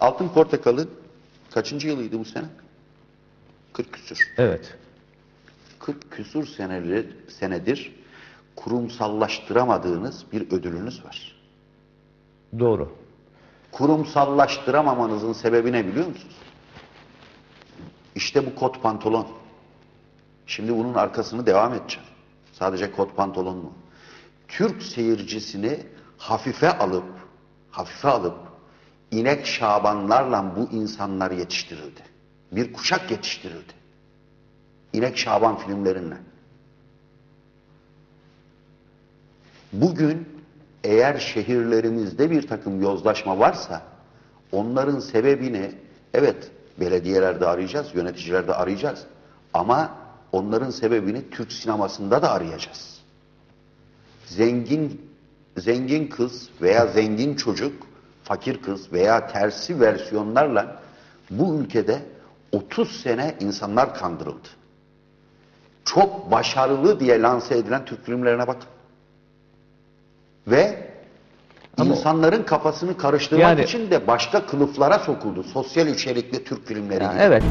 Altın Portakal'ın kaçıncı yılıydı bu sene? 40 küsür. Evet. 40 küsur senedir, senedir kurumsallaştıramadığınız bir ödülünüz var. Doğru. Kurumsallaştıramamanızın sebebi ne biliyor musunuz? İşte bu kot pantolon. Şimdi bunun arkasını devam edeceğim. Sadece kot pantolon mu? Türk seyircisini hafife alıp, hafife alıp, inek şabanlarla bu insanlar yetiştirildi. Bir kuşak yetiştirildi. İnek Şaban filmlerinle. Bugün eğer şehirlerimizde bir takım yozlaşma varsa onların sebebini evet belediyelerde arayacağız, yöneticilerde arayacağız. Ama onların sebebini Türk sinemasında da arayacağız. Zengin zengin kız veya zengin çocuk, fakir kız veya tersi versiyonlarla bu ülkede 30 sene insanlar kandırıldı. Çok başarılı diye lanse edilen Türk filmlerine bakın. Ve Ama- insanların kafasını karıştırmak Yani- için de başka kılıflara sokuldu. Sosyal içerikli Türk filmleri Yani gibi. evet.